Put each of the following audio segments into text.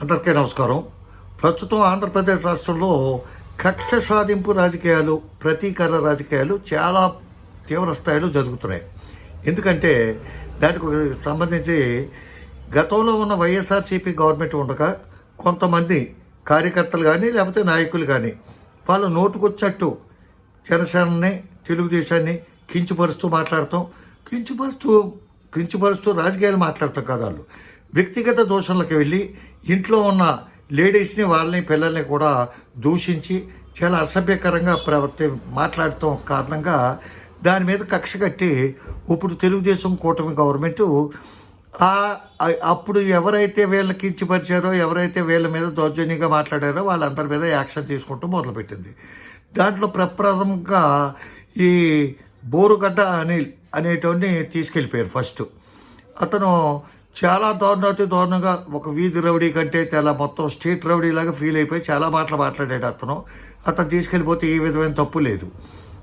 అందరికీ నమస్కారం. ప్రస్తుతం ఆంధ్రప్రదేశ్ రాష్ట్రంలో కక్ష సాధింపు రాజకీయాలు ప్రతీకార రాజకీయాలు చాలా తీవ్ర స్థాయిలో జరుగుతున్నాయి. ఎందుకంటే దానికి సంబంధించి గతంలో ఉన్న వైఎస్ఆర్సీపీ గవర్నమెంట్ ఉండగా కొంతమంది కార్యకర్తలు కానీ లేకపోతే నాయకులు కానీ వాళ్ళు నోటుకొచ్చినట్టు జనసేనని తెలుగుదేశాన్ని కించపరుస్తూ మాట్లాడతాం. కించపరుస్తూ కించపరుస్తూ రాజకీయాలు మాట్లాడతాం కదా వాళ్ళు. వ్యక్తిగత దోషంలోకి వెళ్ళి ఇంట్లో ఉన్న లేడీస్ని వాళ్ళని పిల్లల్ని కూడా దూషించి చాలా అసభ్యకరంగా ప్రవర్తి మాట్లాడటం కారణంగా దాని మీద కక్ష కట్టి ఇప్పుడు తెలుగుదేశం కూటమి గవర్నమెంటు అప్పుడు ఎవరైతే వీళ్ళకి కించిపరిచారో ఎవరైతే వీళ్ళ మీద దౌర్జన్యంగా మాట్లాడారో వాళ్ళందరి మీద యాక్షన్ తీసుకుంటూ మొదలుపెట్టింది. దాంట్లో ప్రప్రథమంగా ఈ బోరుగడ్డ అనిల్ అనేటువంటి తీసుకెళ్ళిపోయారు ఫస్ట్. అతను చాలా దారుణాతి దారుణంగా ఒక వీధి రౌడీ కంటే చాలా మొత్తం స్టేట్ రౌడీ లాగా ఫీల్ అయిపోయి చాలా మాటలు మాట్లాడాడు అతను. అతను తీసుకెళ్ళిపోతే ఏ విధమైన తప్పు లేదు.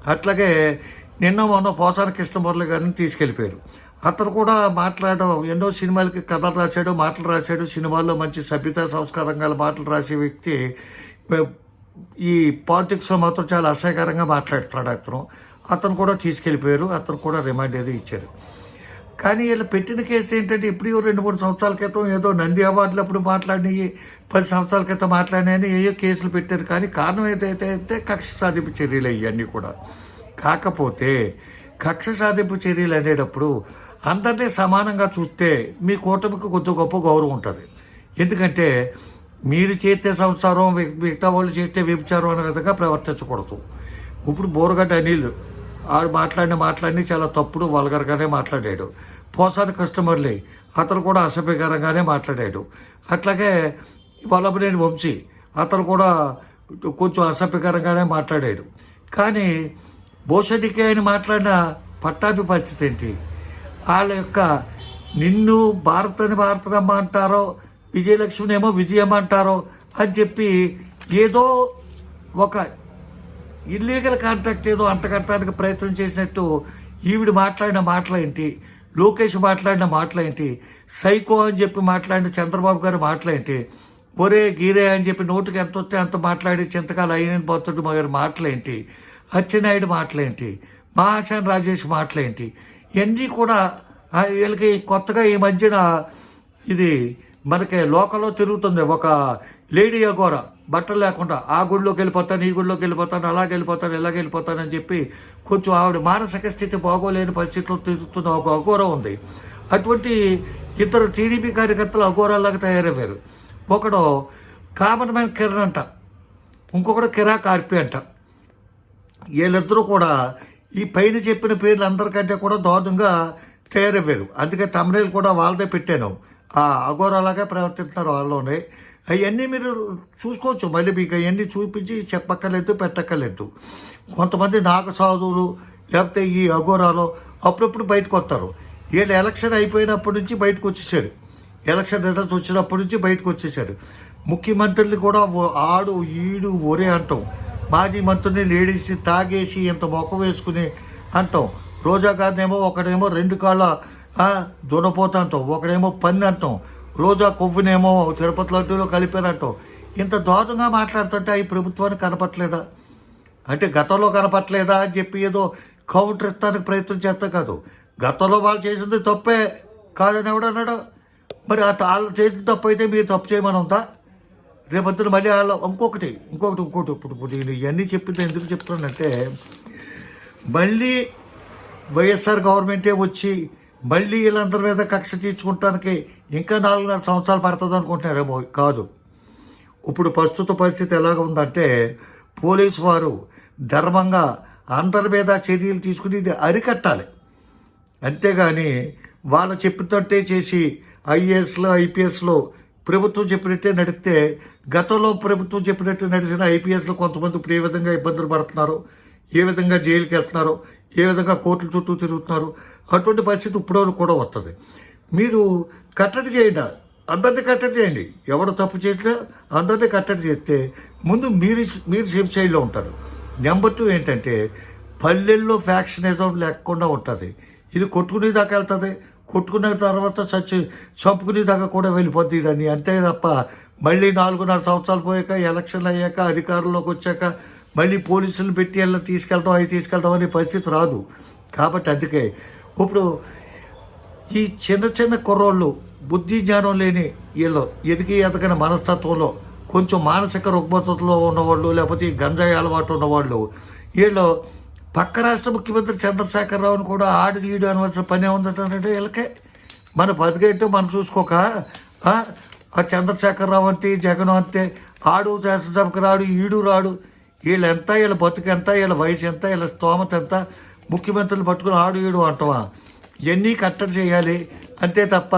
అట్లాగే నిన్న మొన్న పోసాన కృష్ణమురళి గారిని తీసుకెళ్ళిపోయారు. అతను కూడా మాట్లాడడం ఎన్నో సినిమాలకి కథలు రాశాడు మాటలు రాశాడు. సినిమాల్లో మంచి సభ్యత సంస్కారం గల మాటలు రాసే వ్యక్తి. ఈ పాలిటిక్స్లో మాత్రం చాలా అసహ్యకరంగా మాట్లాడుతున్నాడు అతను. అతను కూడా తీసుకెళ్ళిపోయారు. అతను కూడా రిమాండ్ ఏదో ఇచ్చారు. కానీ వీళ్ళు పెట్టిన కేసు ఏంటంటే ఇప్పుడు రెండు మూడు సంవత్సరాల క్రితం ఏదో నంది అవార్డులు అప్పుడు మాట్లాడినవి పది సంవత్సరాల క్రితం మాట్లాడినాయని ఏయో కేసులు పెట్టారు. కానీ కారణం ఏదైతే అయితే కక్ష సాధింపు చర్యలు ఇవన్నీ కూడా. కాకపోతే కక్ష సాధింపు చర్యలు అనేటప్పుడు అందరినీ సమానంగా చూస్తే మీ కూటమికి కొద్ది గొప్ప గౌరవం ఉంటుంది. ఎందుకంటే మీరు చేస్తే సంసారం మిగతా వాళ్ళు చేస్తే వ్యభిచారం అనే విధంగా ప్రవర్తించకూడదు. ఇప్పుడు బోరగడ్డ అనిల్ ఆడు మాట్లాడిన మాట్లాడిని చాలా తప్పుడు వల్గర్గానే మాట్లాడాడు. పోసాని కస్టమర్లే అతను కూడా అసభ్యకరంగానే మాట్లాడాడు. అట్లాగే వల్లభనేని వంశీ అతను కూడా కొంచెం అసభ్యకరంగానే మాట్లాడాడు. కానీ భూషణికే అని మాట్లాడిన పట్టాభి పరిస్థితి ఏంటి? వాళ్ళ యొక్క నిన్ను భారతని భారతరమ్మ అంటారో విజయలక్ష్మినేమో విజయమ్మ అంటారో అని చెప్పి ఏదో ఒక ఇల్లీగల్ కాంట్రాక్ట్ ఏదో అంటగట్టడానికి ప్రయత్నం చేసినట్టు ఈవిడ మాట్లాడిన మాటలేంటి? లోకేష్ మాట్లాడిన మాటలేంటి? సైకో అని చెప్పి మాట్లాడిన చంద్రబాబు గారి మాటలేంటి? ఒరే గీరే అని చెప్పి నోటికి ఎంత వస్తే అంత మాట్లాడి చింతకాలు అయిన పోతుడు గారి మాటలేంటి? అచ్చెన్నాయుడు మాటలేంటి? మహాశాన్ రాజేష్ మాటలేంటి? ఇవన్నీ కూడా వీళ్ళకి కొత్తగా ఈ మధ్యన ఇది మనకి లోకల్లో తిరుగుతుంది. ఒక లేడీ అఘోర బట్టలు లేకుండా ఆ గుడిలోకి వెళ్ళిపోతాను ఈ గుడిలోకి వెళ్ళిపోతాను అలా వెళ్ళిపోతాను ఇలాగ వెళ్ళిపోతాను అని చెప్పి కొంచెం ఆవిడ మానసిక స్థితి బాగోలేని పరిస్థితిలో తిరుగుతున్న ఒక అఘోర ఉంది. అటువంటి ఇద్దరు టీడీపీ కార్యకర్తలు అఘోరాలాగా తయారయ్యారు. ఒకడు కామన్ మ్యాన్ కిరణ్ అంట ఇంకొకడు కిరా కార్పి అంట. వీళ్ళిద్దరూ కూడా ఈ పైన చెప్పిన పేర్లు అందరికంటే కూడా దారుణంగా తయారయ్యారు. అందుకే తమిళలు కూడా వాళ్ళదే పెట్టాను. ఆ అఘోరాలాగా ప్రవర్తిస్తున్నారు వాళ్ళలోనే. అవన్నీ మీరు చూసుకోవచ్చు. మళ్ళీ మీకు అవన్నీ చూపించి చెప్పక్కర్లేదు పెట్టక్కర్లేదు. కొంతమంది నాగసాధువులు లేకపోతే ఈ అఘోరాలు అప్పుడప్పుడు బయటకు వస్తారు. వీళ్ళు ఎలక్షన్ అయిపోయినప్పటి నుంచి బయటకు వచ్చేసారు. ఎలక్షన్ రిజల్ట్స్ వచ్చినప్పటి నుంచి బయటకు వచ్చేసారు. ముఖ్యమంత్రులు కూడా ఆడు ఈడు ఒరే అంటాం. మాజీ మంత్రిని లేడీస్ని తాగేసి ఇంత మొక్క వేసుకుని అంటాం. రోజా గారినేమో ఒకడేమో రెండు కాళ్ళ ఆ, దునపోత అంటాం. ఒకడేమో పంది అంటాం. రోజా కొవ్వునేమో తిరుపతి లడ్డూలో కలిపారంటాం. ఇంత దారుణంగా మాట్లాడుతుంటే ఈ ప్రభుత్వానికి కనపట్లేదా? అంటే గతంలో కనపట్లేదా అని చెప్పి ఏదో కౌంటర్ ఇస్తానికి ప్రయత్నం చేస్తా కాదు. గతంలో వాళ్ళు చేసింది తప్పే కాదని ఎవడన్నాడు మరి ఆ వాళ్ళు చేసిన తప్పు అయితే మీరు తప్పు చేయమని ఉందా? రేపొద్దున మళ్ళీ వాళ్ళు ఇంకొకటి ఇంకొకటి ఇంకోటి ఇప్పుడు ఇప్పుడు నేను ఇవన్నీ చెప్పింది ఎందుకు చెప్తున్నానంటే మళ్ళీ వైఎస్ఆర్ గవర్నమెంటే వచ్చి మళ్ళీ వీళ్ళందరి మీద కక్ష తీర్చుకుంటానికి ఇంకా నాలుగున్నర సంవత్సరాలు పడుతుంది అనుకుంటున్నారేమో కాదు. ఇప్పుడు ప్రస్తుత పరిస్థితి ఎలాగ ఉందంటే పోలీసు వారు ధర్మంగా అందరి మీద చర్యలు తీసుకుని ఇది అరికట్టాలి. అంతేగాని వాళ్ళు చెప్పినట్టే చేసి ఐఏఎస్లో ఐపీఎస్లో ప్రభుత్వం చెప్పినట్టే నడిస్తే గతంలో ప్రభుత్వం చెప్పినట్టు నడిచిన ఐపీఎస్లో కొంతమంది ఇప్పుడు ఏ విధంగా ఇబ్బందులు పడుతున్నారు ఏ విధంగా జైలుకి వెళ్తున్నారు ఏ విధంగా కోర్టుల చుట్టూ తిరుగుతున్నారు? అటువంటి పరిస్థితి ఇప్పుడు కూడా వస్తుంది. మీరు కట్టడి చేయండి. అందరినీ కట్టడి చేయండి. ఎవడు తప్పు చేసినా అందరినీ కట్టడి చేస్తే ముందు మీరు మీరు సేఫ్ సైడ్లో ఉంటారు. నెంబర్ టూ ఏంటంటే పల్లెల్లో ఫ్యాక్షనిజం లేకుండా ఉంటుంది. ఇది కొట్టుకునే దాకా వెళ్తుంది. కొట్టుకున్న తర్వాత చచ్చి చంపుకునే దాకా కూడా వెళ్ళిపోద్ది ఇదని. అంతే తప్ప మళ్ళీ నాలుగున్నర సంవత్సరాలు పోయాక ఎలక్షన్లు అయ్యాక అధికారంలోకి వచ్చాక మళ్ళీ పోలీసులు పెట్టి వెళ్ళి తీసుకెళ్తాం అవి తీసుకెళ్తాం అనే పరిస్థితి రాదు. కాబట్టి అందుకే ఇప్పుడు ఈ చిన్న చిన్న కుర్రోళ్ళు బుద్ధి జ్ఞానం లేని వీళ్ళు ఎదిగి ఎదగని మనస్తత్వంలో కొంచెం మానసిక రుగ్మతలో ఉన్నవాళ్ళు లేకపోతే గంజాయి అలవాటు ఉన్నవాళ్ళు వీళ్ళు పక్క రాష్ట్ర ముఖ్యమంత్రి చంద్రశేఖర్ రావుని కూడా ఆడు గీడు అనవలసిన పని ఏముందంటే వీళ్ళకే. మన బతికేట్టు మనం చూసుకోక ఆ, చంద్రశేఖర్ రావు అంతే జగన్ అంతే ఆడు శాసనసభకు రాడు ఈడు రాడు వీళ్ళు ఎంత వీళ్ళ బతుకు ఎంత వీళ్ళ వయసు ఎంత వీళ్ళ స్తోమత ఎంత ముఖ్యమంత్రులు పట్టుకుని ఆడు ఈడు అంటావా? ఇవన్నీ కట్టడి చేయాలి? అంతే తప్ప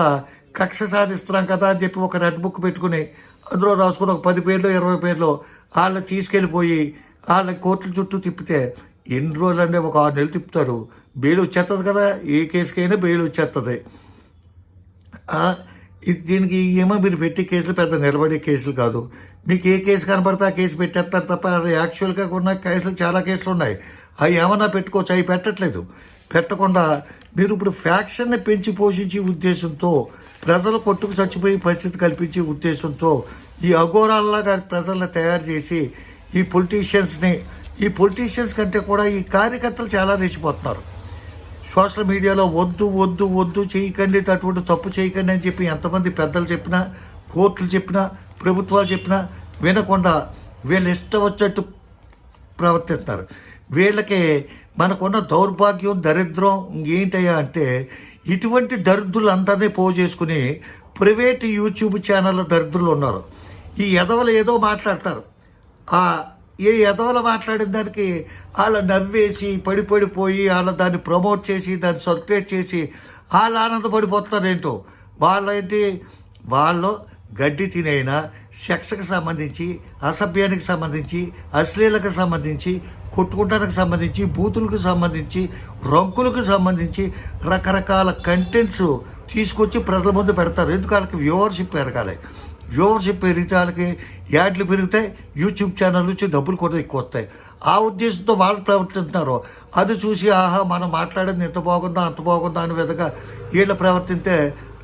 కక్ష సాధిస్తున్నాం కదా అని చెప్పి ఒక రెడ్ బుక్ పెట్టుకుని అందులో రాసుకుని ఒక పది పేర్లు ఇరవై పేర్లు వాళ్ళని తీసుకెళ్ళిపోయి వాళ్ళ కోర్టుల చుట్టూ తిప్పితే ఎన్ని రోజులు అంటే ఒక ఆరు నెలలు తిప్పుతారు? బెయిల్ వచ్చేస్తుంది కదా? ఏ కేసుకైనా బెయిల్ వచ్చేస్తుంది దీనికి ఏమో మీరు పెట్టి కేసులు పెద్ద నిలబడే కేసులు కాదు. మీకు ఏ కేసు కనపడితే ఆ కేసు పెట్టేస్తారు తప్ప అది యాక్చువల్గా ఉన్న కేసులు చాలా కేసులు ఉన్నాయి. అవి ఏమన్నా పెట్టుకోవచ్చు? అవి పెట్టట్లేదు. పెట్టకుండా మీరు ఇప్పుడు ఫ్యాక్షన్ని పెంచి పోషించే ఉద్దేశంతో ప్రజలు కొట్టుకు చచ్చిపోయే పరిస్థితి కల్పించే ఉద్దేశంతో ఈ అఘోరాల్లాగా ప్రజల్ని తయారు చేసి ఈ పొలిటీషియన్స్ని ఈ పొలిటీషియన్స్ కంటే కూడా ఈ కార్యకర్తలు చాలా రెచ్చిపోతున్నారు. సోషల్ మీడియాలో వద్దు వద్దు వద్దు చేయకండి అటువంటి తప్పు చేయకండి అని చెప్పి ఎంతమంది పెద్దలు చెప్పినా కోర్టులు చెప్పినా ప్రభుత్వాలు చెప్పినా వినకుండా వీళ్ళు ఇష్టం వచ్చేట్టు ప్రవర్తిస్తారు. వీళ్ళకి మనకున్న దౌర్భాగ్యం దరిద్రం ఏంటయ్యా అంటే ఇటువంటి దరిద్రులందరినీ పోగు చేసుకుని ప్రైవేట్ యూట్యూబ్ ఛానళ్ళ దరిద్రులు ఉన్నారు. ఈ ఎదవలు ఏదో మాట్లాడతారు. ఏ ఎదవల మాట్లాడిన దానికి వాళ్ళ నవ్వేసి పడి పడిపోయి వాళ్ళ దాన్ని ప్రమోట్ చేసి దాన్ని సర్క్యులేట్ చేసి వాళ్ళు ఆనందపడిపోతున్నారు ఏంటో? వాళ్ళేంటి వాళ్ళు గడ్డి తినైనా సెక్స్కి సంబంధించి అసభ్యానికి సంబంధించి అశ్లీలకు సంబంధించి కొట్టుకుంటానికి సంబంధించి బూతులకు సంబంధించి రంకులకు సంబంధించి రకరకాల కంటెంట్స్ తీసుకొచ్చి ప్రజల ముందు పెడతారు. ఎందుకు వాళ్ళకి వ్యూవర్షిప్ పెరగాలి? వ్యూవర్షిప్ పెరిగితే వాళ్ళకి యాడ్లు పెరిగితే యూట్యూబ్ ఛానల్ నుంచి డబ్బులు కూడా ఎక్కువ వస్తాయి. ఆ ఉద్దేశంతో వాళ్ళు ప్రవర్తిస్తున్నారు అది చూసి ఆహా మనం మాట్లాడేది ఎంత బాగుందా అంత బాగుందా అనే విధంగా వీళ్ళు ప్రవర్తిస్తే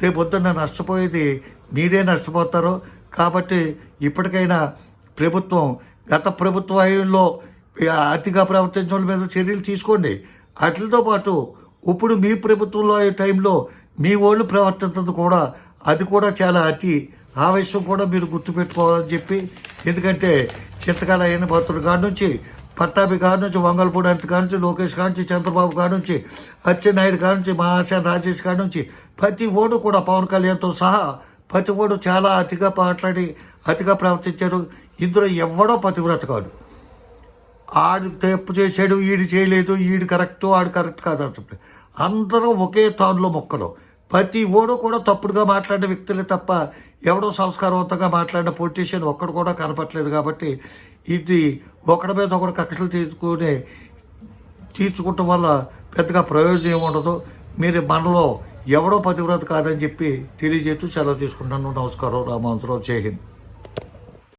రేపు పొద్దున్న నష్టపోయేది మీరే నష్టపోతారు. కాబట్టి ఇప్పటికైనా ప్రభుత్వం గత ప్రభుత్వ హయాంలో అతిగా ప్రవర్తించడం మీద చర్యలు తీసుకోండి. వాటితో పాటు ఇప్పుడు మీ ప్రభుత్వంలో అయ్యే టైంలో మీ వాళ్ళు ప్రవర్తించదు కూడా అది కూడా చాలా అతి ఆ విషయం కూడా మీరు గుర్తుపెట్టుకోవాలని చెప్పి ఎందుకంటే చిత్తకాల అయిన భక్తుడు కాడ నుంచి పట్టాభి కాడ నుంచి వంగల్పూడి అంత కాడి నుంచి లోకేష్ కాడ నుంచి చంద్రబాబు కాడి నుంచి అచ్చెన్నాయుడు కాడి నుంచి మహాశాన్ రాజేష్ కాడ నుంచి ప్రతి ఓడు కూడా పవన్ కళ్యాణ్తో సహా ప్రతి ఓడు చాలా అతిగా మాట్లాడి అతిగా ప్రవర్తించారు. ఇందులో ఎవడో పతివ్రత కాదు. ఆడు తప్పు చేశాడు ఈడు చేయలేదు ఈడు కరెక్ట్ ఆడు కరెక్ట్ కాదు అంటే అందరూ ఒకే తానులో మొక్కలు. ప్రతి ఓడు కూడా తప్పుడుగా మాట్లాడే వ్యక్తులే తప్ప ఎవడో సంస్కారవంతంగా మాట్లాడిన పొలిటీషియన్ ఒక్కడు కూడా కనపట్లేదు కాబట్టి ఇది ఒకడి మీద ఒకడు కక్షలు తీసుకునే తీర్చుకోవటం వల్ల పెద్దగా ప్రయోజనం ఉండదు. మీరు మనలో ఎవడో పతివ్రత కాదని చెప్పి తెలియజేస్తూ సెలవు తీసుకుంటాను నమస్కారం. రామాంతరావు జై హింద్.